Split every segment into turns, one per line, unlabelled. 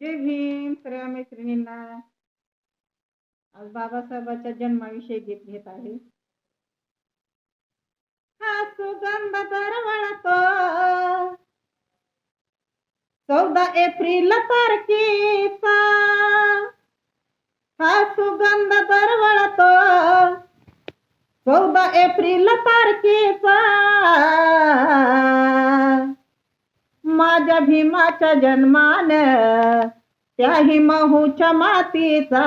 जय भीम. सर्व मैत्रिणींना आज बाबासाहेबाच्या जन्माविषयी गीत घेत आहे. हा सुगंध दरवळतो. चौदा एप्रिल तारखेचा हा सुगंध दरवळतो. चौदा एप्रिल तारखेचा माझ्या भीमाच्या जन्मान त्याही महूच्या मातीचा.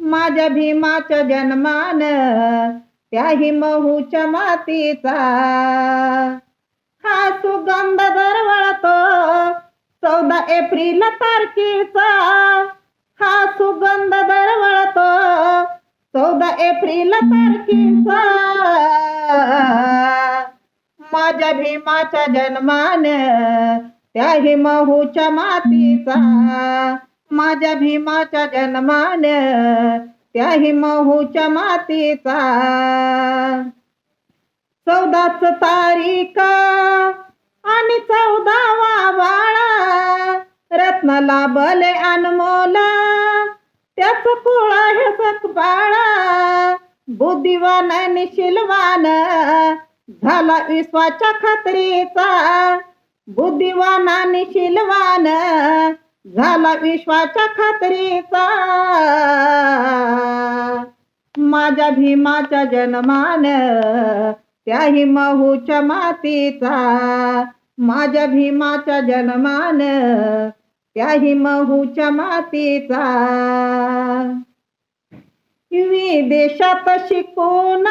माझ्या भीमाच्या जन्मान त्याही महूच्या मातीचा. हा सुगंध दरवळतो चौदा एप्रिल तारखेचा. हा सुगंध दरवळतो चौदा एप्रिल तारखेचा. माझ्या भीमाच्या जन्मान त्या हिमहूच्या मातीचा. माझ्या भीमाच्या जन्मान त्या हिमहूच्या मातीचा. चौदाच तारीख आणि चौदावा बाळा रत्न लाभले अनमोल. त्याच कुळ हे बाळा बुद्धिवान आणि शिलवान. झाला विश्वाच्या खात्रीचा. बुद्धिवान आणि शिलवान झाला विश्वाच्या खात्रीचा. माझ्या भीमाच्या जन्मान त्याही महूच्या मातीचा. माझ्या भीमाच्या जन्मान त्याही महूच्या मातीचा. विदेशात शिकून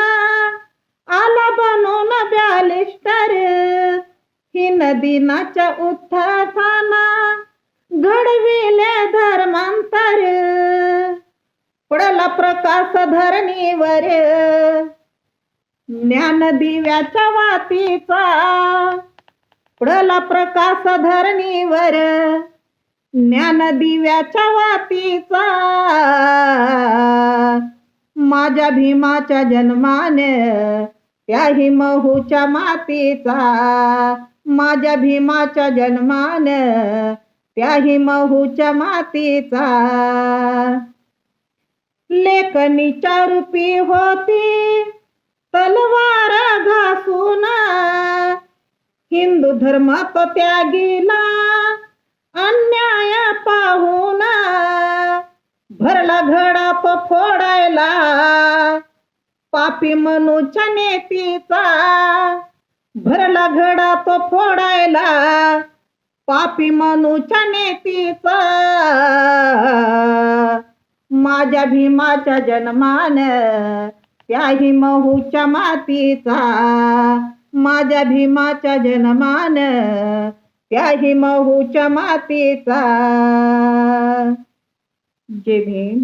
दिनाच्या उत्थाना घडविले धर्मांतर. पडला प्रकाश धरणीवर. ज्ञान दिव्याच्या वातीचा. पडला प्रकाश धरणीवर. ज्ञान दिव्याच्या वातीचा. माझ्या भीमाच्या जन्मान त्याही महूच्या मातीचा. माझ्या भीमाच्या जन्मान त्याही महूच्या मातीचा. लेखनीच्या रूपी होती तलवार घासून. हिंदू धर्म तो त्यागीला अन्याय पाहून. भरला घडा तो फोडायला पापी मनुच्या नेतीचा. भरला घडा तो फोडायला. पापी मनुच्या नेतीचा. माझ्या भीमाच्या जन्मान त्याही महूच्या मातीचा. माझ्या भीमाच्या जन्मान त्याही महूच्या मातीचा. जे भीम